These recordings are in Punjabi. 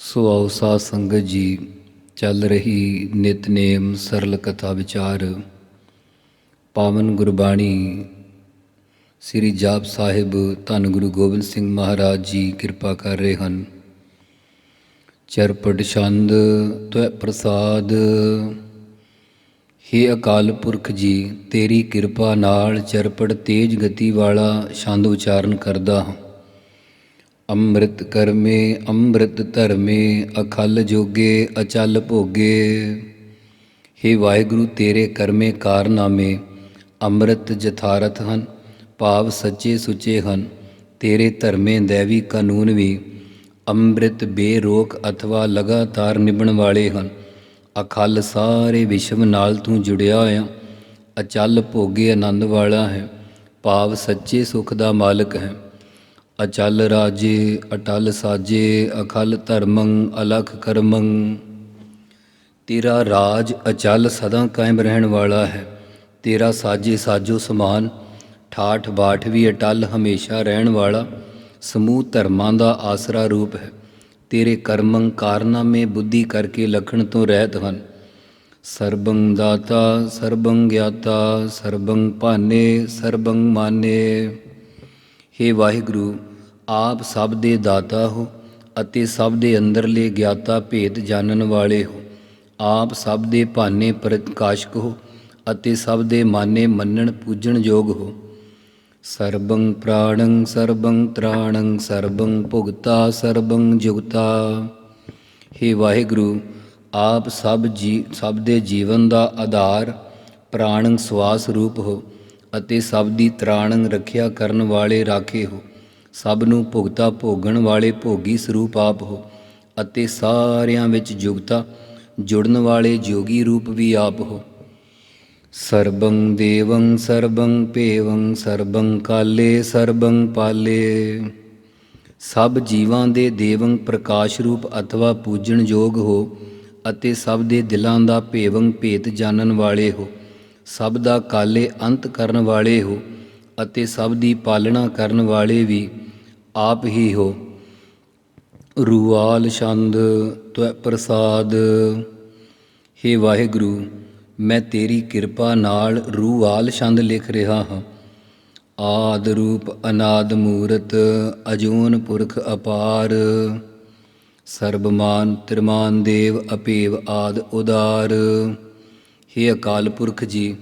ਸੋ ਆਓ ਸਾਧ ਸੰਗਤ ਜੀ, ਚੱਲ ਰਹੀ ਨਿਤਨੇਮ ਸਰਲ ਕਥਾ ਵਿਚਾਰ। ਪਾਵਨ ਗੁਰਬਾਣੀ ਸ੍ਰੀ ਜਾਪ ਸਾਹਿਬ, ਧੰਨ ਗੁਰੂ ਗੋਬਿੰਦ ਸਿੰਘ ਮਹਾਰਾਜ ਜੀ ਕਿਰਪਾ ਕਰ ਰਹੇ ਹਨ। ਚਰਪਟ ਛੰਦ ਤੈ ਪ੍ਰਸਾਦ। ਹੇ ਅਕਾਲ ਪੁਰਖ ਜੀ, ਤੇਰੀ ਕਿਰਪਾ ਨਾਲ ਚਰਪਟ ਤੇਜ ਗਤੀ ਵਾਲਾ ਛੰਦ ਉਚਾਰਨ ਕਰਦਾ ਹਾਂ। ਅੰਮ੍ਰਿਤ ਕਰਮੇ, ਅੰਮ੍ਰਿਤ ਧਰਮੇ, ਅਖਲ ਜੋਗੇ, ਅਚਲ ਭੋਗੇ। ਹੇ ਵਾਹਿਗੁਰੂ, ਤੇਰੇ ਕਰਮੇ ਕਾਰਨਾਮੇ ਅੰਮ੍ਰਿਤ ਜਥਾਰਥ ਹਨ, ਭਾਵ ਸੱਚੇ ਸੁੱਚੇ ਹਨ। ਤੇਰੇ ਧਰਮੇ ਦੇਵੀ ਕਾਨੂੰਨ ਵੀ ਅੰਮ੍ਰਿਤ ਬੇਰੋਕ ਅਥਵਾ ਲਗਾਤਾਰ ਨਿਭਣ ਵਾਲੇ ਹਨ। ਅਖਲ ਸਾਰੇ ਵਿਸ਼ਵ ਨਾਲ ਤੂੰ ਜੁੜਿਆ ਹੋਇਆ ਅਚਲ ਭੋਗੇ ਆਨੰਦ ਵਾਲਾ ਹੈ, ਭਾਵ ਸੱਚੇ ਸੁਖ ਦਾ ਮਾਲਕ ਹੈ। ਅਚਲ ਰਾਜੇ, ਅਟਲ ਸਾਜੇ, ਅਖਲ ਧਰਮੰ, ਅਲਖ ਕਰਮੰ। ਤੇਰਾ ਰਾਜ ਅਚਲ ਸਦਾ ਕਾਇਮ ਰਹਿਣ ਵਾਲਾ ਹੈ। ਤੇਰਾ ਸਾਜੇ ਸਾਜੋ ਸਮਾਨ, ਠਾਠ ਬਾਠ ਵੀ ਅਟਲ ਹਮੇਸ਼ਾ ਰਹਿਣ ਵਾਲਾ। ਸਮੂਹ ਧਰਮਾਂ ਦਾ ਆਸਰਾ ਰੂਪ ਹੈ। ਤੇਰੇ ਕਰਮੰ ਕਾਰਨਾਮੇ ਬੁੱਧੀ ਕਰਕੇ ਲਖਣ ਤੋਂ ਰਹਿਤ ਹਨ। ਸਰਬੰ ਦਾਤਾ, ਸਰਬੰ ਗਿਆਤਾ, ਸਰਬੰ ਭਾਨੇ, ਸਰਬੰ ਮਾਨੇ। ਹੇ ਵਾਹਿਗੁਰੂ ਆਪ ਸਭ ਦੇ ਦਾਤਾ ਹੋ ਅਤੇ ਸਭ ਦੇ ਅੰਦਰਲੇ ਗਿਆਤਾ ਭੇਦ ਜਾਣਨ ਵਾਲੇ ਹੋ। ਆਪ ਸਭ ਦੇ ਭਾਨੇ ਪ੍ਰਕਾਸ਼ਕ ਹੋ ਅਤੇ ਸਭ ਦੇ ਮਾਨੇ ਮੰਨਣ ਪੂਜਣ ਯੋਗ ਹੋ। ਸਰਬੰ ਪ੍ਰਾਣੰ ਸਰਬੰ ਤ੍ਰਾਣੰ ਸਰਬੰ ਭੁਗਤਾ ਸਰਬੰ ਜੁਗਤਾ। ਹੇ ਵਾਹਿਗੁਰੂ, ਆਪ ਸਭ ਜੀ, ਸਭ ਦੇ ਜੀਵਨ ਦਾ ਆਧਾਰ ਪ੍ਰਾਣੰ ਸਵਾਸ ਰੂਪ ਹੋ ਅਤੇ ਸਭ ਦੀ ਤ੍ਰਾਣੰ ਰੱਖਿਆ ਕਰਨ ਵਾਲੇ ਰਾਖੇ ਹੋ। ਸਭ ਨੂੰ ਭੁਗਤਾ ਭੋਗਣ ਵਾਲੇ ਭੋਗੀ ਸਰੂਪ ਆਪ ਹੋ ਅਤੇ ਸਾਰਿਆਂ ਵਿੱਚ ਜੁਗਤਾ ਜੁੜਨ ਵਾਲੇ ਜੋਗੀ ਰੂਪ ਵੀ ਆਪ ਹੋ। ਸਰਬੰ ਦੇਵੰ ਸਰਬੰ ਭੇਵੰ ਸਰਬੰ ਕਾਲੇ ਸਰਬੰ ਪਾਲੇ। ਸਭ ਜੀਵਾਂ ਦੇ ਦੇਵੰ ਪ੍ਰਕਾਸ਼ ਰੂਪ ਅਥਵਾ ਪੂਜਣ ਯੋਗ ਹੋ ਅਤੇ ਸਭ ਦੇ ਦਿਲਾਂ ਦਾ ਭੇਵੰ ਭੇਤ ਜਾਣਨ ਵਾਲੇ ਹੋ। ਸਭ ਦਾ ਕਾਲੇ ਅੰਤ ਕਰਨ ਵਾਲੇ ਹੋ ਅਤੇ ਸਭ ਦੀ ਪਾਲਣਾ ਕਰਨ ਵਾਲੇ ਵੀ ਆਪ ਹੀ ਹੋ। ਰੂਆਲ ਛੰਦ ਤਵੈ ਪ੍ਰਸਾਦ। ਹੇ ਵਾਹਿਗੁਰੂ, ਮੈਂ ਤੇਰੀ ਕਿਰਪਾ ਨਾਲ ਰੂਆਲ ਛੰਦ ਲਿਖ ਰਿਹਾ ਹਾਂ। ਆਦ ਰੂਪ ਅਨਾਦ ਮੂਰਤ, ਅਜੂਨ ਪੁਰਖ ਅਪਾਰ। ਸਰਬਮਾਨ ਤ੍ਰਿਮਾਨ ਦੇਵ ਅਪੇਵ ਆਦ ਉਦਾਰ। ਹੇ ਅਕਾਲ ਪੁਰਖ ਜੀ,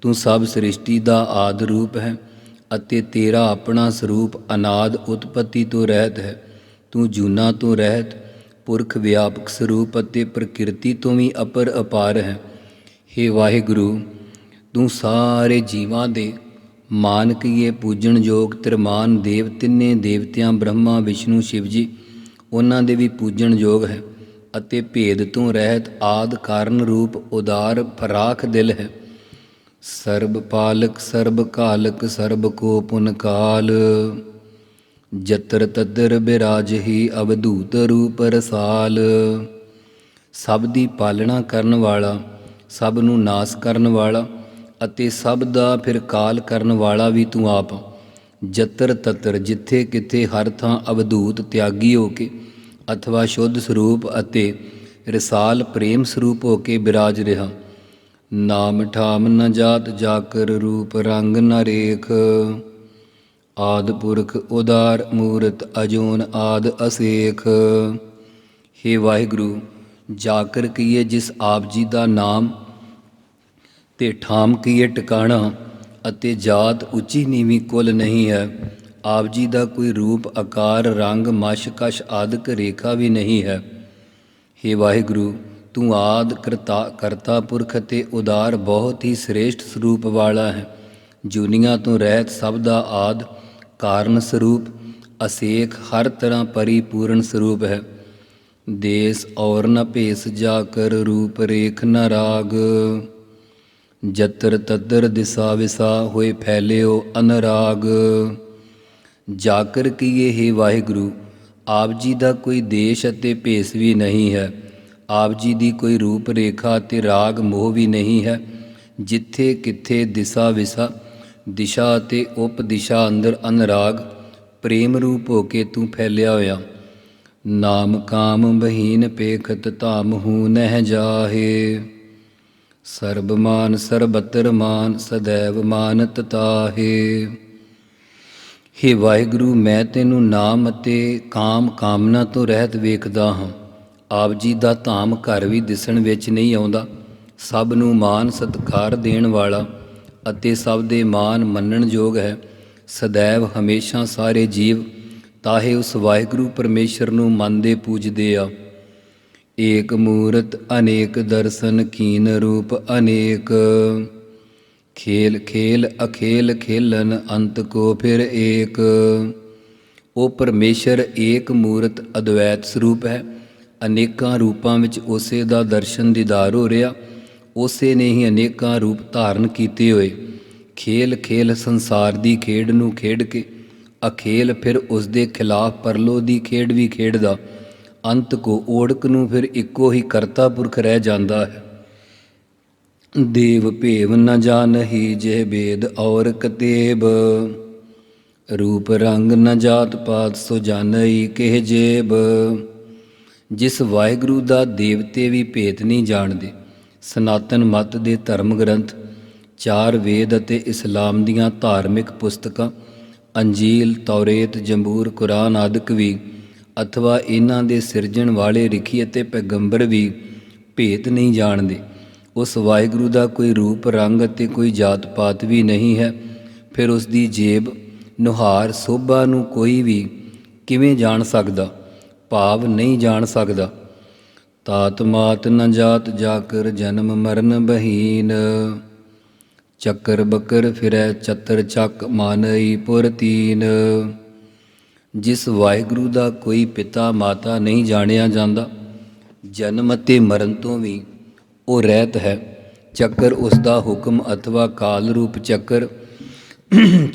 ਤੂੰ ਸਭ ਸ੍ਰਿਸ਼ਟੀ ਦਾ ਆਦ ਰੂਪ ਹੈ। ਅਤੇ ਤੇਰਾ ਆਪਣਾ ਸਰੂਪ ਅਨਾਦ ਉਤਪਤੀ ਤੋਂ ਰਹਿਤ ਹੈ। ਤੂੰ ਜੂਨਾ ਤੋਂ ਰਹਿਤ, ਪੁਰਖ ਵਿਆਪਕ ਸਰੂਪ ਅਤੇ ਪ੍ਰਕਿਰਤੀ ਤੋਂ ਵੀ ਅਪਰ ਅਪਾਰ ਹੈ। ਹੇ ਵਾਹਿਗੁਰੂ, ਤੂੰ ਸਾਰੇ ਜੀਵਾਂ ਦੇ ਮਾਨਕੀਏ ਪੂਜਣਯੋਗ ਤਿਰਮਾਨ ਦੇਵ ਤਿੰਨੇ ਦੇਵਤਿਆਂ ਬ੍ਰਹਮਾ ਵਿਸ਼ਨੂੰ ਸ਼ਿਵ ਜੀ, ਉਹਨਾਂ ਦੇ ਵੀ ਪੂਜਣਯੋਗ ਹੈ ਅਤੇ ਭੇਦ ਤੋਂ ਰਹਿਤ ਆਦ ਕਾਰਨ ਰੂਪ ਉਦਾਰ ਫਰਾਖ ਦਿਲ ਹੈ। ਸਰਬ ਪਾਲਕ, ਸਰਬ ਕਾਲਕ, ਸਰਬ ਕੋ ਪੁਨ ਕਾਲ। ਜਤਰ ਤਦਰ ਬਿਰਾਜਹੀ ਅਵਧੂਤ ਰੂਪ ਰਸਾਲ। ਸਭ ਦੀ ਪਾਲਣਾ ਕਰਨ ਵਾਲਾ, ਸਭ ਨੂੰ ਨਾਸ ਕਰਨ ਵਾਲਾ ਅਤੇ ਸਭ ਦਾ ਫਿਰ ਕਾਲ ਕਰਨ ਵਾਲਾ ਵੀ ਤੂੰ ਆਪ। ਜਤਰ ਤਤਰ ਜਿੱਥੇ ਕਿਥੇ ਹਰ ਥਾਂ ਅਵਧੂਤ ਤਿਆਗੀ ਹੋ ਕੇ ਅਥਵਾ ਸ਼ੁੱਧ ਸਰੂਪ ਅਤੇ ਰਸਾਲ ਪ੍ਰੇਮ ਸਰੂਪ ਹੋ ਕੇ ਬਿਰਾਜ ਰਿਹਾ। ਨਾਮ ਠਾਮ ਨ ਜਾਤ ਜਾਕਰ ਰੂਪ ਰੰਗ ਨ ਰੇਖ। ਆਦ ਪੁਰਖ ਉਦਾਰ ਮੂਰਤ ਅਜੂਨ ਆਦ ਅਸੇਖ। ਹੇ ਵਾਹਿਗੁਰੂ, ਜਾਕਰ ਕੀਏ ਜਿਸ ਆਪ ਜੀ ਦਾ ਨਾਮ, ਤੇ ਠਾਮ ਕੀਏ ਟਿਕਾਣਾ ਅਤੇ ਜਾਤ ਉੱਚੀ ਨੀਵੀਂ ਕੁਲ ਨਹੀਂ ਹੈ। ਆਪ ਜੀ ਦਾ ਕੋਈ ਰੂਪ, ਆਕਾਰ, ਰੰਗ, ਮਸ਼, ਕਸ਼ ਆਦਿਕ ਰੇਖਾ ਵੀ ਨਹੀਂ ਹੈ। ਹੇ ਵਾਹਿਗੁਰੂ ਤੂੰ ਆਦ ਕਰਤਾ ਕਰਤਾ ਪੁਰਖ ਤੇ ਉਦਾਰ ਬਹੁਤ ਹੀ ਸ੍ਰੇਸ਼ਟ ਸਰੂਪ ਵਾਲਾ ਹੈ। ਜੁਨੀਆਂ ਤੋਂ ਰਹਿਤ ਸਭ ਦਾ ਆਦ ਕਾਰਨ ਸਰੂਪ, ਅਸੇਖ ਹਰ ਤਰ੍ਹਾਂ ਪਰਿਪੂਰਨ ਸਰੂਪ ਹੈ। ਦੇਸ ਔਰ ਨ ਭੇਸ ਜਾ ਕਰ ਰੂਪ ਰੇਖ ਨ ਰਾਗ। ਜਤਰ ਤਦਰ ਦਿਸਾ ਵਿਸਾ ਹੋਏ ਫੈਲਿਓ ਅਨਰਾਗ। ਜਾਕਰ ਕੀਏ ਹੈ ਵਾਹਿਗੁਰੂ, ਆਪ ਜੀ ਦਾ ਕੋਈ ਦੇਸ਼ ਅਤੇ ਭੇਸ ਵੀ ਨਹੀਂ ਹੈ। ਆਪ ਜੀ ਦੀ ਕੋਈ ਰੂਪ ਰੇਖਾ ਤੇ ਰਾਗ ਮੋਹ ਵੀ ਨਹੀਂ ਹੈ। ਜਿੱਥੇ ਕਿੱਥੇ ਦਿਸ਼ਾ ਵਿਸਾ, ਦਿਸ਼ਾ ਤੇ ਉਪ ਦਿਸ਼ਾ ਅੰਦਰ ਅਨਰਾਗ, ਪ੍ਰੇਮ ਰੂਪ ਹੋ ਕੇ ਤੂੰ ਫੈਲਿਆ ਹੋਇਆ। ਨਾਮ ਕਾਮ ਬਹੀਨ ਪੇਖਤ ਧਾਮ ਹੂ ਨਹਿ ਜਾਹੇ। ਸਰਬ ਮਾਨ ਸਰਬਤਰ ਮਾਨ ਸਦੈਵ ਮਾਨਤ ਤਾਹੇ। ਹੇ ਵਾਹਿਗੁਰੂ, ਮੈਂ ਤੈਨੂੰ ਨਾਮ ਅਤੇ ਕਾਮ ਕਾਮਨਾ ਤੋਂ ਰਹਿਤ ਵੇਖਦਾ ਹਾਂ। ਆਪ ਜੀ ਦਾ ਧਾਮ ਘਰ ਵੀ ਦਿਸਣ ਵਿੱਚ ਨਹੀਂ ਆਉਂਦਾ। ਸਭ ਨੂੰ ਮਾਨ ਸਤਿਕਾਰ ਦੇਣ ਵਾਲਾ ਅਤੇ ਸਭ ਦੇ ਮਾਨ ਮੰਨਣ ਯੋਗ ਹੈ। ਸदैव ਹਮੇਸ਼ਾ ਸਾਰੇ ਜੀਵ ਤਾਹੇ ਉਸ ਵਾਹਿਗੁਰੂ ਪਰਮੇਸ਼ਰ ਨੂੰ ਮੰਨਦੇ ਪੂਜਦੇ ਆ। ਏਕ ਮੂਰਤ ਅਨੇਕ ਦਰਸ਼ਨ ਕੀਨ ਰੂਪ ਅਨੇਕ। ਖੇਲ ਖੇਲ ਅਖੇਲ ਖੇਲਨ ਅੰਤ ਕੋ ਫਿਰ ਏਕ। ਉਹ ਪਰਮੇਸ਼ਰ ਏਕ ਮੂਰਤ ਅਦਵੈਤ ਸਰੂਪ ਹੈ। ਅਨੇਕਾਂ ਰੂਪਾਂ ਵਿੱਚ ਉਸੇ ਦਾ ਦਰਸ਼ਨ ਦੀਦਾਰ ਹੋ ਰਿਹਾ, ਉਸੇ ਨੇ ਹੀ ਅਨੇਕਾਂ ਰੂਪ ਧਾਰਨ ਕੀਤੇ ਹੋਏ। ਖੇਲ ਖੇਲ ਸੰਸਾਰ ਦੀ ਖੇਡ ਨੂੰ ਖੇਡ ਕੇ, ਅਖੇਲ ਫਿਰ ਉਸ ਦੇ ਖਿਲਾਫ ਪਰਲੋ ਦੀ ਖੇਡ ਵੀ ਖੇਡਦਾ। ਅੰਤ ਕੋ ਓੜਕ ਨੂੰ ਫਿਰ ਇੱਕੋ ਹੀ ਕਰਤਾ ਪੁਰਖ ਰਹਿ ਜਾਂਦਾ ਹੈ। ਦੇਵ ਭੇਵ ਨ ਜਾਣਹੀ ਜੇ ਬੇਦ ਔਰ ਕਤੇਬ ਰੂਪ ਰੰਗ ਨ ਜਾਤ ਪਾਤ ਸੋ ਜਾਣਈ ਕਿਹ ਜੇਬ। ਜਿਸ ਵਾਹਿਗੁਰੂ ਦਾ ਦੇਵਤੇ ਵੀ ਭੇਤ ਨਹੀਂ ਜਾਣਦੇ, ਸਨਾਤਨ ਮਤ ਦੇ ਧਰਮ ਗ੍ਰੰਥ, ਚਾਰ ਵੇਦ ਅਤੇ ਇਸਲਾਮ ਦੀਆਂ ਧਾਰਮਿਕ ਪੁਸਤਕਾਂ, ਅੰਜੀਲ, ਤੌਰੇਤ, ਜੰਬੂਰ, ਕੁਰਾਨ ਆਦਿਕ ਵੀ, ਅਥਵਾ ਇਹਨਾਂ ਦੇ ਸਿਰਜਣ ਵਾਲੇ ਰਿਖੀ ਅਤੇ ਪੈਗੰਬਰ ਵੀ ਭੇਤ ਨਹੀਂ ਜਾਣਦੇ। ਉਸ ਵਾਹਿਗੁਰੂ ਦਾ ਕੋਈ ਰੂਪ, ਰੰਗ ਅਤੇ ਕੋਈ ਜਾਤ ਪਾਤ ਵੀ ਨਹੀਂ ਹੈ। ਫਿਰ ਉਸ ਦੀ ਜੇਬ, ਨੁਹਾਰ, ਸੋਭਾ ਨੂੰ ਕੋਈ ਵੀ ਕਿਵੇਂ ਜਾਣ ਸਕਦਾ? ਭਾਵ ਨਹੀਂ ਜਾਣ ਸਕਦਾ। ਤਾਤ ਮਾਤ ਨ ਜਾਤ ਜਾਕਰ ਜਨਮ ਮਰਨ ਬਹੀਨ। ਚੱਕਰ ਬੱਕਰ ਫਿਰੈ ਚਤਰ ਚੱਕ ਮਾਨਈ ਪੁਰ ਤੀਨ। ਜਿਸ ਵਾਹਿਗੁਰੂ ਦਾ ਕੋਈ ਪਿਤਾ ਮਾਤਾ ਨਹੀਂ ਜਾਣਿਆ ਜਾਂਦਾ, ਜਨਮ ਅਤੇ ਮਰਨ ਤੋਂ ਵੀ ਉਹ ਰਹਿਤ ਹੈ। ਚੱਕਰ ਉਸ ਦਾ ਹੁਕਮ ਅਥਵਾ ਕਾਲ ਰੂਪ ਚੱਕਰ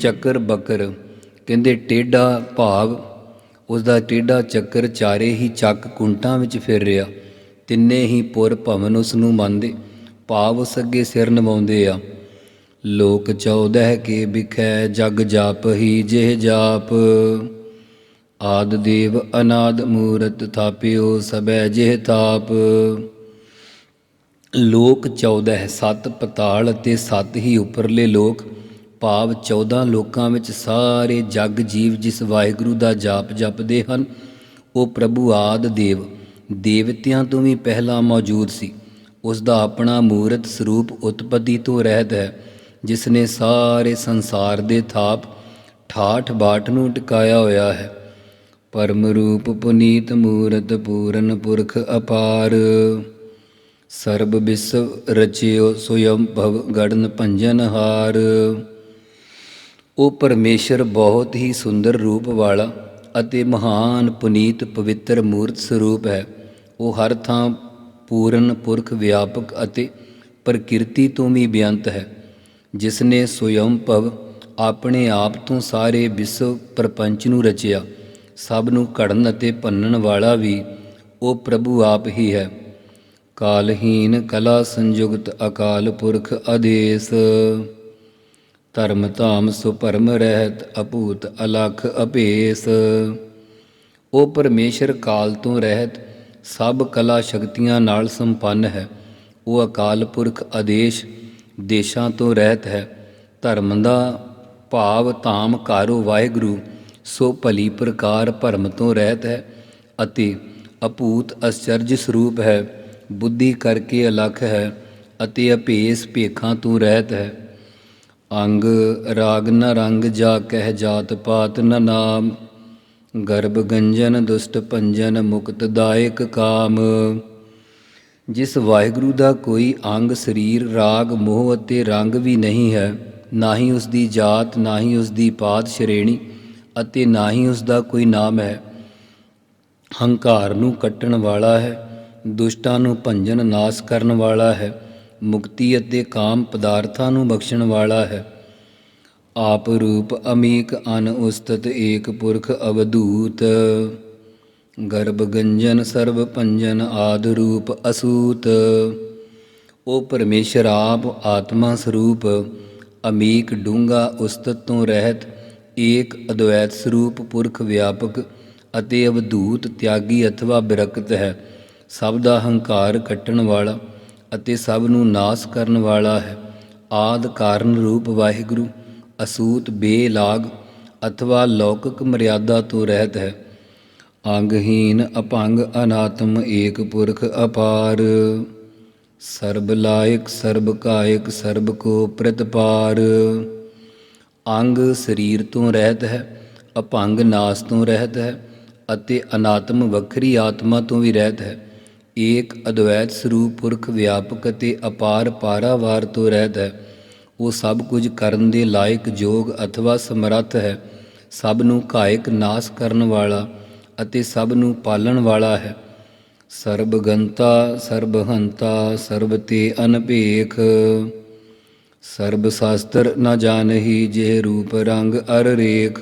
ਚੱਕਰ ਬੱਕਰ, ਕਹਿੰਦੇ ਟੇਡਾ ਭਾਵ ਉਸ ਦਾ ਟੇਡਾ ਚੱਕਰ ਚਾਰੇ ਹੀ ਚੱਕ ਕੁੰਟਾਂ ਵਿੱਚ ਫਿਰ ਰਿਹਾ। ਤਿੰਨੇ ਹੀ ਪੁਰ ਭਵਨ ਉਸ ਨੂੰ ਮੰਨਦੇ, ਭਾਵ ਉਸ ਅੱਗੇ ਸਿਰ ਨਵਾਉਂਦੇ ਆ। ਲੋਕ ਚੌਦਹ ਕੇ ਬਿਖੈ ਜਗ ਜਾਪ ਹੀ ਜਿਹ ਜਾਪ। ਆਦ ਦੇਵ ਅਨਾਦ ਮੂਰਤ ਥਾਪਿਓ ਸਬੈ ਜਿਹ ਤਾਪ। ਲੋਕ 14 ਸੱਤ ਪਤਾਲ ਅਤੇ ਸੱਤ ਹੀ ਉਪਰਲੇ ਲੋਕ। ਭਾਵ 14 ਲੋਕਾਂ ਵਿੱਚ ਸਾਰੇ ਜਗ ਜੀਵ ਜਿਸ ਵਾਹਿਗੁਰੂ ਦਾ ਜਾਪ ਜਪਦੇ ਹਨ, ਉਹ ਪ੍ਰਭੂ ਆਦ ਦੇਵ, ਦੇਵਤਿਆਂ ਤੋਂ ਵੀ ਪਹਿਲਾਂ ਮੌਜੂਦ ਸੀ। ਉਸ ਦਾ ਆਪਣਾ ਮੂਰਤ ਸਰੂਪ ਉਤਪਤੀ ਤੋਂ ਰਹਿਤ ਹੈ, ਜਿਸ ਨੇ ਸਾਰੇ ਸੰਸਾਰ ਦੇ ਥਾਪ ਠਾਠ ਬਾਠ ਨੂੰ ਟਿਕਾਇਆ ਹੋਇਆ ਹੈ। ਪਰਮ ਰੂਪ ਪੁਨੀਤ ਮੂਰਤ ਪੂਰਨ ਪੁਰਖ ਅਪਾਰ। ਸਰਬ ਵਿਸਵ ਰਚਿਓ ਸੋਯਮ ਭਵ ਗੜਨ ਭੰਜਨ ਹਾਰ। ਉਹ ਪਰਮੇਸ਼ਰ ਬਹੁਤ ਹੀ ਸੁੰਦਰ ਰੂਪ ਵਾਲਾ ਅਤੇ ਮਹਾਨ ਪੁਨੀਤ ਪਵਿੱਤਰ ਮੂਰਤ ਸਰੂਪ ਹੈ। ਉਹ ਹਰ ਥਾਂ ਪੂਰਨ, ਪੁਰਖ, ਵਿਆਪਕ ਅਤੇ ਪ੍ਰਕਿਰਤੀ ਤੋਂ ਵੀ ਬੇਅੰਤ ਹੈ। ਜਿਸ ਨੇ ਸੋਯਮ ਭਵ ਆਪਣੇ ਆਪ ਤੋਂ ਸਾਰੇ ਵਿਸ਼ਵ ਪ੍ਰਪੰਚ ਨੂੰ ਰਚਿਆ, ਸਭ ਨੂੰ ਘੜਨ ਅਤੇ ਭੰਨਣ ਵਾਲਾ ਵੀ ਉਹ ਪ੍ਰਭੂ ਆਪ ਹੀ ਹੈ। ਕਾਲਹੀਨ ਕਲਾ ਸੰਯੁਕਤ ਅਕਾਲ ਪੁਰਖ ਆਦੇਸ। ਧਰਮ ਧਾਮ ਸੁਪਰਮ ਰਹਿਤ ਅਭੂਤ ਅਲਖ ਅਭੇਸ। ਉਹ ਪਰਮੇਸ਼ਰ ਕਾਲ ਤੋਂ ਰਹਿਤ, ਸਭ ਕਲਾ ਸ਼ਕਤੀਆਂ ਨਾਲ ਸੰਪੰਨ ਹੈ। ਉਹ ਅਕਾਲ ਪੁਰਖ ਆਦੇਸ਼ ਦੇਸ਼ਾਂ ਤੋਂ ਰਹਿਤ ਹੈ। ਧਰਮ ਦਾ ਭਾਵ ਧਾਮ ਕਾਰੋ ਵਾਹਿਗੁਰੂ, ਸੋ ਭਲੀ ਪ੍ਰਕਾਰ ਭਰਮ ਤੋਂ ਰਹਿਤ ਹੈ ਅਤੇ ਅਭੂਤ ਅਚਰਜ ਸਰੂਪ ਹੈ। ਬੁੱਧੀ ਕਰਕੇ ਅਲਖ ਹੈ ਅਤੇ ਅਭੇਸ ਭੇਖਾਂ ਤੋਂ ਰਹਿਤ ਹੈ। ਅੰਗ ਰਾਗ ਨ ਰੰਗ ਜਾ ਕਹਿ ਜਾਤ ਪਾਤ ਨ ਨਾਮ, ਗਰਭ ਗੰਜਨ ਦੁਸ਼ਟ ਭੰਜਨ ਮੁਕਤ ਦਾਇਕ ਕਾਮ। ਜਿਸ ਵਾਹਿਗੁਰੂ ਦਾ ਕੋਈ ਅੰਗ ਸਰੀਰ, ਰਾਗ, ਮੋਹ ਅਤੇ ਰੰਗ ਵੀ ਨਹੀਂ ਹੈ, ਨਾ ਹੀ ਉਸ ਦੀ ਜਾਤ, ਨਾ ਹੀ ਉਸ ਦੀ ਪਾਤ ਸ਼੍ਰੇਣੀ ਅਤੇ ਨਾ ਹੀ ਉਸ ਦਾ ਕੋਈ ਨਾਮ ਹੈ। ਹੰਕਾਰ ਨੂੰ ਕੱਟਣ ਵਾਲਾ ਹੈ, ਦੁਸ਼ਟਾਂ ਨੂੰ ਭੰਜਨ ਨਾਸ ਕਰਨ ਵਾਲਾ ਹੈ ਮੁਕਤੀ ਅਤੇ ਕਾਮ ਪਦਾਰਥਾਂ ਨੂੰ ਬਖਸ਼ਣ ਵਾਲਾ ਹੈ। ਆਪ ਰੂਪ ਅਮੀਕ ਅਨ ਉਸਤਤ ਏਕ ਪੁਰਖ ਅਵਧੂਤ। ਗਰਭ ਗੰਜਨ ਸਰਬ ਪੰਜਨ ਆਦ ਰੂਪ ਅਸੂਤ। ਉਹ ਪਰਮੇਸ਼ਰ ਆਪ ਆਤਮਾ ਸਰੂਪ, ਅਮੀਕ ਡੂੰਗਾ ਉਸਤਤ ਤੋਂ ਰਹਿਤ, ਏਕ ਅਦਵੈਤ ਸਰੂਪ ਪੁਰਖ ਵਿਆਪਕ ਅਤੇ ਅਵਧੂਤ ਤਿਆਗੀ ਅਥਵਾ ਬਿਰਕਤ ਹੈ। ਸਭ ਦਾ ਹੰਕਾਰ ਕੱਟਣ ਵਾਲਾ ਅਤੇ ਸਭ ਨੂੰ ਨਾਸ ਕਰਨ ਵਾਲਾ ਹੈ। ਆਦ ਕਾਰਨ ਰੂਪ ਵਾਹਿਗੁਰੂ, ਅਸੂਤ, ਬੇਲਾਗ ਅਥਵਾ ਲੌਕਿਕ ਮਰਿਆਦਾ ਤੋਂ ਰਹਿਤ ਹੈ। ਅੰਗਹੀਨ ਅਪੰਗ ਅਨਾਤਮ ਏਕ ਪੁਰਖ ਅਪਾਰ। ਸਰਬ ਲਾਇਕ, ਸਰਬ ਕਾਇਕ, ਸਰਬ ਕੋ ਪ੍ਰਤਪਾਰ। ਅੰਗ ਸਰੀਰ ਤੋਂ ਰਹਿਤ ਹੈ, ਅਪੰਗ ਨਾਸ ਤੋਂ ਰਹਿਤ ਹੈ ਅਤੇ ਅਨਾਤਮ ਵੱਖਰੀ ਆਤਮਾ ਤੋਂ ਵੀ ਰਹਿਤ ਹੈ। ਏਕ ਅਦਵੈਤ ਸਰੂਪ ਪੁਰਖ ਵਿਆਪਕ ਅਤੇ ਅਪਾਰ ਪਾਰਾਵਾਰ ਤੋਂ ਰਹਿਤ ਹੈ। ਉਹ ਸਭ ਕੁਝ ਕਰਨ ਦੇ ਲਾਇਕ ਯੋਗ ਅਥਵਾ ਸਮਰੱਥ ਹੈ। ਸਭ ਨੂੰ ਕਾਇਕ ਨਾਸ ਕਰਨ ਵਾਲਾ ਅਤੇ ਸਭ ਨੂੰ ਪਾਲਣ ਵਾਲਾ ਹੈ। ਸਰਬ ਗੰਤਾ ਸਰਬ ਤੇ ਅਨਭੇਖ। ਸਰਬ ਸ਼ਾਸਤਰ ਨ ਜਾਣਹੀ ਜੇ ਰੂਪ ਰੰਗ ਅਰ ਰੇਖ।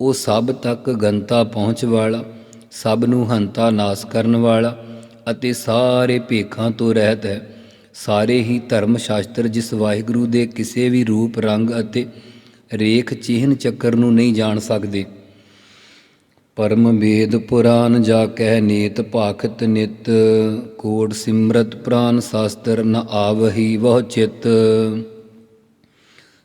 ਉਹ ਸਭ ਤੱਕ ਗੰਤਾ ਪਹੁੰਚ ਵਾਲਾ ਸਭ ਨੂੰ ਹੰਤਾ ਨਾਸ ਕਰਨ ਵਾਲਾ ਅਤੇ ਸਾਰੇ ਭੇਖਾਂ ਤੋਂ ਰਹਿਤ ਹੈ। ਸਾਰੇ ਹੀ ਧਰਮ ਸ਼ਾਸਤਰ ਜਿਸ ਵਾਹਿਗੁਰੂ ਦੇ ਕਿਸੇ ਵੀ ਰੂਪ, ਰੰਗ ਅਤੇ ਰੇਖ, ਚਿਹਨ, ਚੱਕਰ ਨੂੰ ਨਹੀਂ ਜਾਣ ਸਕਦੇ। ਪਰਮ ਵੇਦ ਪੁਰਾਨ ਜਾ ਕਹਿ ਨੀਤ ਭਾਖਤ ਨਿਤ, ਕੋਟ ਸਿਮਰਤ ਪ੍ਰਾਨ ਸ਼ਾਸਤਰ ਨ ਆਵਹੀ ਬਹੁ ਚਿਤ।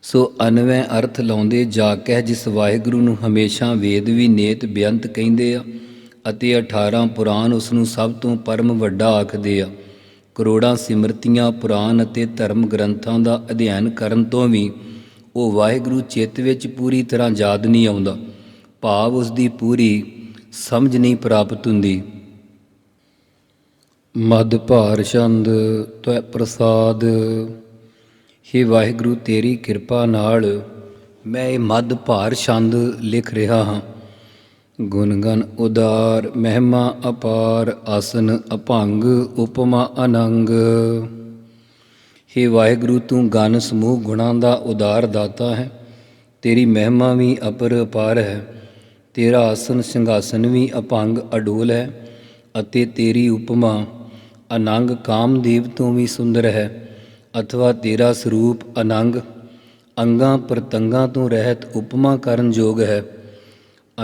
ਸੋ ਅਨਵੈ ਅਰਥ ਲਾਉਂਦੇ ਜਾ ਕਹਿ ਜਿਸ ਵਾਹਿਗੁਰੂ ਨੂੰ ਹਮੇਸ਼ਾ ਵੇਦ ਵੀ ਨੇਤ ਬੇਅੰਤ ਕਹਿੰਦੇ ਆ ਅਤੇ 18 ਪੁਰਾਨ ਉਸ ਨੂੰ ਸਭ ਤੋਂ ਪਰਮ ਵੱਡਾ ਆਖਦੇ ਆ। ਕਰੋੜਾਂ ਸਿਮਰਤੀਆਂ ਪੁਰਾਨ ਅਤੇ ਧਰਮ ਗ੍ਰੰਥਾਂ ਦਾ ਅਧਿਐਨ ਕਰਨ ਤੋਂ ਵੀ ਉਹ ਵਾਹਿਗੁਰੂ ਚਿੱਤ ਵਿੱਚ ਪੂਰੀ ਤਰ੍ਹਾਂ ਯਾਦ ਨਹੀਂ ਆਉਂਦਾ। ਭਾਵ ਉਸ ਦੀ ਪੂਰੀ ਸਮਝ ਨਹੀਂ ਪ੍ਰਾਪਤ ਹੁੰਦੀ। ਮਦ ਭਾਰ ਛੰਦ ਤੈ ਪ੍ਰਸਾਦ, ਹੇ ਵਾਹਿਗੁਰੂ ਤੇਰੀ ਕਿਰਪਾ ਨਾਲ ਮੈਂ ਇਹ ਮਦ ਭਾਰ ਛੰਦ ਲਿਖ ਰਿਹਾ ਹਾਂ। ਗੁਣਗਨ ਉਦਾਰ, ਮਹਿਮਾ ਅਪਾਰ, ਆਸਨ ਅਭੰਗ, ਉਪਮਾ ਅਨੰਗ। ਹੇ ਵਾਹਿਗੁਰੂ, ਤੂੰ ਗਨ ਸਮੂਹ ਗੁਣਾਂ ਦਾ ਉਦਾਰ ਦਾਤਾ ਹੈ। ਤੇਰੀ ਮਹਿਮਾ ਵੀ ਅਪਰ ਅਪਾਰ ਹੈ। ਤੇਰਾ ਆਸਨ ਸਿੰਘਾਸਨ ਵੀ ਅਭੰਗ ਅਡੋਲ ਹੈ ਅਤੇ ਤੇਰੀ ਉਪਮਾ ਅਨੰਗ ਕਾਮਦੇਵ ਤੋਂ ਵੀ ਸੁੰਦਰ ਹੈ। ਅਥਵਾ ਤੇਰਾ ਸਰੂਪ ਅਨੰਗ, ਅੰਗਾਂ ਪ੍ਰਤੰਗਾਂ ਤੋਂ ਰਹਿਤ ਉਪਮਾ ਕਰਨ ਯੋਗ ਹੈ।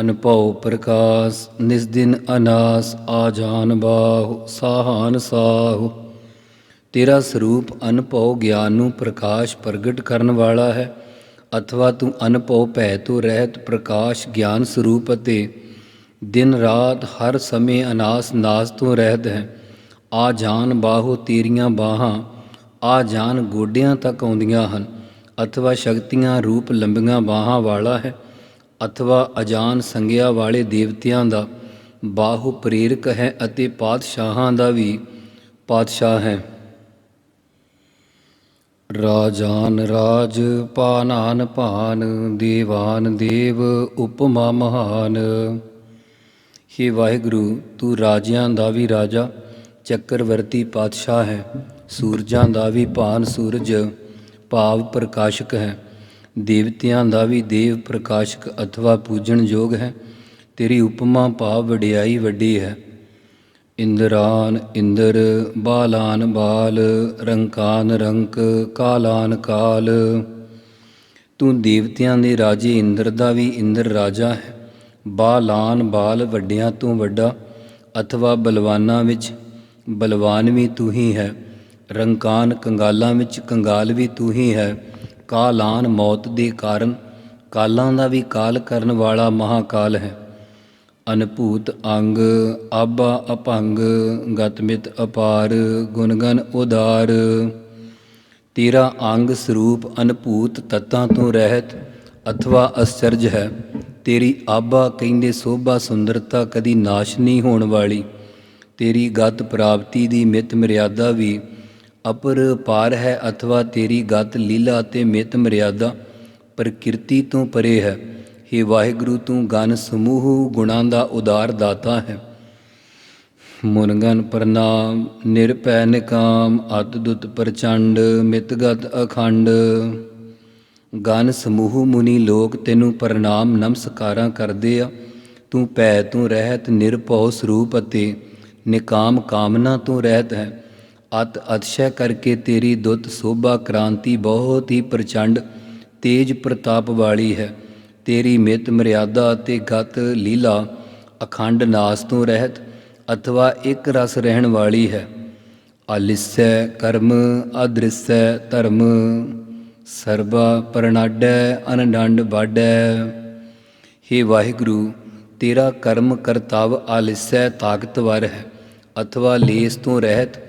ਅਨਭਉ ਪ੍ਰਕਾਸ਼ ਨਿਸ ਦਿਨ ਅਨਾਸ ਆ ਜਾਨ ਬਾਹੁ, ਸਾਹਾਨ ਸਾਹੁ। ਤੇਰਾ ਸਰੂਪ ਅਨਭਉ ਗਿਆਨ ਨੂੰ ਪ੍ਰਕਾਸ਼ ਪ੍ਰਗਟ ਕਰਨ ਵਾਲਾ ਹੈ। ਅਥਵਾ ਤੂੰ ਅਨਭਉ ਭੈ ਤੋਂ ਰਹਿਤ ਪ੍ਰਕਾਸ਼ ਗਿਆਨ ਸਰੂਪ ਅਤੇ ਦਿਨ ਰਾਤ ਹਰ ਸਮੇਂ ਅਨਾਸ ਨਾਸ ਤੋਂ ਰਹਿਤ ਹੈ। ਆ ਜਾਨ ਬਾਹੋ ਤੇਰੀਆਂ ਬਾਹਾਂ, ਆ ਜਾਨ ਗੋਡਿਆਂ ਤੱਕ ਆਉਂਦੀਆਂ ਹਨ। ਅਥਵਾ ਸ਼ਕਤੀਆਂ ਰੂਪ ਲੰਬੀਆਂ ਬਾਹਾਂ ਵਾਲਾ ਹੈ। ਅਥਵਾ ਅਜਾਨ ਸੰਗਿਆ ਵਾਲੇ ਦੇਵਤਿਆਂ ਦਾ, ਬਾਹੂ ਪ੍ਰੇਰਕ ਹੈ ਅਤੇ ਪਾਤਸ਼ਾਹਾਂ ਦਾ ਵੀ ਪਾਤਸ਼ਾਹ ਹੈ। ਰਾਜਾਨ ਰਾਜ ਪਾਨਾਨ ਭਾਨ ਦੇਵਾਨ ਦੇਵ ਉਪਮਾ ਮਹਾਨ। ਹੇ ਵਾਹਿਗੁਰੂ, ਤੂੰ ਰਾਜਿਆਂ ਦਾ ਵੀ ਰਾਜਾ, ਚੱਕਰਵਰਤੀ ਪਾਤਸ਼ਾਹ ਹੈ। ਸੂਰਜਾਂ ਦਾ ਵੀ ਭਾਨ ਸੂਰਜ, ਭਾਵ ਪ੍ਰਕਾਸ਼ਕ ਹੈ। ਦੇਵਤਿਆਂ ਦਾ ਵੀ ਦੇਵ ਪ੍ਰਕਾਸ਼ਕ ਅਥਵਾ ਪੂਜਣਯੋਗ ਹੈ। ਤੇਰੀ ਉਪਮਾ ਭਾਵ ਵਡਿਆਈ ਵੱਡੀ ਹੈ। ਇੰਦਰਾਨ ਇੰਦਰ, ਬਾਲਾਨ ਬਾਲ, ਰੰਕਾਨ ਰੰਕ, ਕਾਲਾਨ ਕਾਲ। ਤੂੰ ਦੇਵਤਿਆਂ ਦੇ ਰਾਜੇ, ਇੰਦਰ ਦਾ ਵੀ ਇੰਦਰ ਰਾਜਾ ਹੈ। ਬਾਲਾਨ ਬਾਲ ਵੱਡਿਆਂ ਤੋਂ ਵੱਡਾ, ਅਥਵਾ ਬਲਵਾਨਾਂ ਵਿੱਚ, ਬਲਵਾਨ ਵੀ ਤੂੰ ਹੀ ਹੈ। ਰੰਕਾਨ ਕੰਗਾਲਾਂ ਵਿੱਚ ਕੰਗਾਲ ਵੀ ਤੂੰ ਹੀ ਹੈ। ਕਾਲਾਨ ਮੌਤ ਦੇ ਕਾਰਨ, ਕਾਲਾਂ ਦਾ ਵੀ ਕਾਲ ਕਰਨ ਵਾਲਾ ਮਹਾਕਾਲ ਹੈ। ਅਨਭੂਤ ਅੰਗ ਆਬਾ ਅਭੰਗ ਗਤਮਿਤ ਅਪਾਰ, ਗੁਣਗਨ ਉਦਾਰ। ਤੇਰਾ ਅੰਗ ਸਰੂਪ ਅਨਭੂਤ ਤਤਾਂ ਤੋਂ ਰਹਿਤ ਅਥਵਾ ਅਸਚਰਜ ਹੈ। ਤੇਰੀ ਆਬਾ ਕਹਿੰਦੇ ਸੋਭਾ ਸੁੰਦਰਤਾ ਕਦੀ ਨਾਸ਼ ਨਹੀਂ ਹੋਣ ਵਾਲੀ। ਤੇਰੀ ਗਤ ਪ੍ਰਾਪਤੀ ਦੀ ਮਿਤ ਮਰਿਆਦਾ ਵੀ ਅਪਰ ਪਾਰ ਹੈ ਅਥਵਾ ਤੇਰੀ ਗਤ ਲੀਲਾ ਅਤੇ ਮਿਤ ਮਰਿਆਦਾ ਪ੍ਰਕਿਰਤੀ ਤੋਂ ਪਰੇ ਹੈ। ਹੇ ਵਾਹਿਗੁਰੂ, ਤੂੰ ਗਨ ਸਮੂਹ ਗੁਣਾਂ ਦਾ ਉਦਾਰ ਦਾਤਾ ਹੈ। ਮੁਨਗਨ ਪ੍ਰਣਾਮ ਨਿਰਪੈ ਨਿਕਾਮ ਅਤਦੁਤ ਪ੍ਰਚੰਡ, ਮਿਤਗਤ ਅਖੰਡ। ਗਨ ਸਮੂਹ ਮੁਨੀ ਲੋਕ ਤੈਨੂੰ ਪ੍ਰਣਾਮ ਨਮਸਕਾਰਾਂ ਕਰਦੇ ਆ। ਤੂੰ ਭੈ ਤੂੰ ਰਹਿਤ ਨਿਰਭਉ ਸਰੂਪ ਅਤੇ ਨਿਕਾਮ ਕਾਮਨਾ ਤੋਂ ਰਹਿਤ ਹੈ। ਅਤ ਅਤਸ਼ੈ ਕਰਕੇ ਤੇਰੀ ਦੁੱਤ ਸੋਭਾ ਕ੍ਰਾਂਤੀ ਬਹੁਤ ਹੀ ਪ੍ਰਚੰਡ ਤੇਜ ਪ੍ਰਤਾਪ ਵਾਲੀ ਹੈ। ਤੇਰੀ ਮਿਤ ਮਰਿਆਦਾ ਅਤੇ ਗਤ ਲੀਲਾ ਅਖੰਡ ਨਾਸ ਤੋਂ ਰਹਿਤ ਅਥਵਾ ਇੱਕ ਰਸ ਰਹਿਣ ਵਾਲੀ ਹੈ। ਆਲਿਸੈ ਕਰਮ ਅਦ੍ਰਿਸੈ ਧਰਮ ਸਰਬਾ ਪਰਣਾਡੈ ਅਨਡੰਡ ਬਾਡੈ ਹੇ ਵਾਹਿਗੁਰੂ, ਤੇਰਾ ਕਰਮ ਕਰਤਵ ਆਲਿਸੈ ਤਾਕਤਵਰ ਹੈ। ਅਥਵਾ ਲੇਸ ਤੋਂ ਰਹਿਤ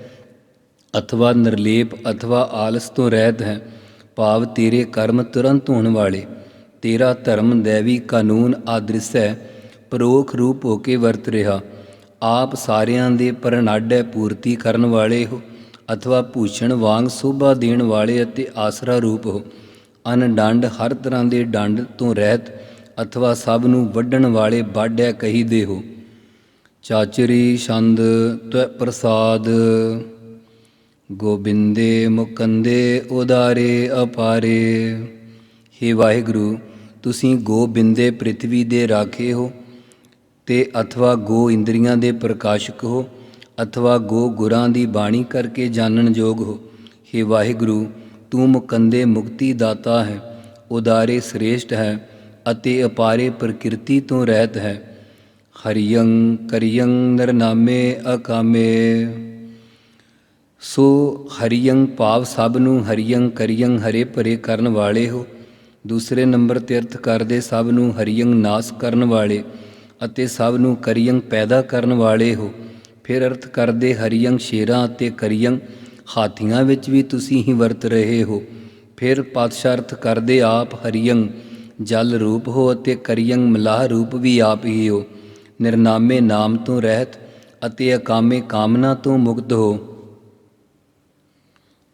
ਅਥਵਾ ਨਿਰਲੇਪ ਅਥਵਾ ਆਲਸ ਤੋਂ ਰਹਿਤ ਹੈ, ਭਾਵ ਤੇਰੇ ਕਰਮ ਤੁਰੰਤ ਹੋਣ ਵਾਲੇ। ਤੇਰਾ ਧਰਮ ਦੇਵੀ ਕਾਨੂੰਨ ਆਦ੍ਰਿਸ ਹੈ, ਪਰੋਖ ਰੂਪ ਹੋ ਕੇ ਵਰਤ ਰਿਹਾ। ਆਪ ਸਾਰਿਆਂ ਦੇ ਪਰਨਾਡੈ ਪੂਰਤੀ ਕਰਨ ਵਾਲੇ ਹੋ, ਅਥਵਾ ਭੂਸ਼ਣ ਵਾਂਗ ਸੋਭਾ ਦੇਣ ਵਾਲੇ ਅਤੇ ਆਸਰਾ ਰੂਪ ਹੋ। ਅਨਡੰਡ ਹਰ ਤਰ੍ਹਾਂ ਦੇ ਡੰਡ ਤੋਂ ਰਹਿਤ, ਅਥਵਾ ਸਭ ਨੂੰ ਵੱਢਣ ਵਾਲੇ ਬਾਡਿਆ ਕਹੀਦੇ ਹੋ। ਚਾਚਰੀ ਛੰਦ ਤੈ ਪ੍ਰਸਾਦ। ਗੋਬਿੰਦੇ ਮੁਕੰਦੇ ਉਦਾਰੇ ਅਪਾਰੇ। ਹੇ ਵਾਹਿਗੁਰੂ, ਤੁਸੀਂ ਗੋਬਿੰਦੇ ਪ੍ਰਿਥਵੀ ਦੇ ਰਾਖੇ ਹੋ ਤੇ ਅਥਵਾ ਗੋ ਇੰਦਰੀਆਂ ਦੇ ਪ੍ਰਕਾਸ਼ਕ ਹੋ, ਅਥਵਾ ਗੋ ਗੁਰਾਂ ਦੀ ਬਾਣੀ ਕਰਕੇ ਜਾਣਨ ਯੋਗ ਹੋ। ਹੇ ਵਾਹਿਗੁਰੂ, ਤੂੰ ਮੁਕੰਦੇ ਮੁਕਤੀ ਦਾਤਾ ਹੈ, ਉਦਾਰੇ ਸ੍ਰੇਸ਼ਟ ਹੈ ਅਤੇ ਅਪਾਰੇ ਪ੍ਰਕਿਰਤੀ ਤੋਂ ਰਹਿਤ ਹੈ। ਹਰਿਯੰ ਕਰਿਯੰ ਨਰਨਾਮੇ ਅਕਾਮੇ। ਸੋ ਹਰਿਯੰ ਭਾਵ ਸਭ ਨੂੰ ਹਰਿਯੰ ਕਰਿਯੰ ਹਰੇ ਭਰੇ ਕਰਨ ਵਾਲੇ ਹੋ। ਦੂਸਰੇ ਨੰਬਰ ਤੇ ਅਰਥ ਕਰਦੇ ਸਭ ਨੂੰ ਹਰਿਯੰ ਨਾਸ ਕਰਨ ਵਾਲੇ ਅਤੇ ਸਭ ਨੂੰ ਕਰਿਯੰ ਪੈਦਾ ਕਰਨ ਵਾਲੇ ਹੋ। ਫਿਰ ਅਰਥ ਕਰਦੇ ਹਰਿਯੰ ਸ਼ੇਰਾਂ ਅਤੇ ਕਰਿਯੰ ਹਾਥੀਆਂ ਵਿੱਚ ਵੀ ਤੁਸੀਂ ਹੀ ਵਰਤ ਰਹੇ ਹੋ। ਫਿਰ ਪਾਤਸ਼ਾਹ ਅਰਥ ਕਰਦੇ ਆਪ ਹਰਿਯੰ ਜਲ ਰੂਪ ਹੋ ਅਤੇ ਕਰਿਯੰ ਮਲਾਹ ਰੂਪ ਵੀ ਆਪ ਹੀ ਹੋ। ਨਿਰਨਾਮੇ ਨਾਮ ਤੋਂ ਰਹਿਤ ਅਤੇ ਅਕਾਮੇ ਕਾਮਨਾ ਤੋਂ ਮੁਕਤ ਹੋ।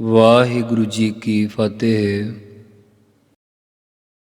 ਵਾਹਿਗੁਰੂ ਜੀ ਕੀ ਫਤਿਹ।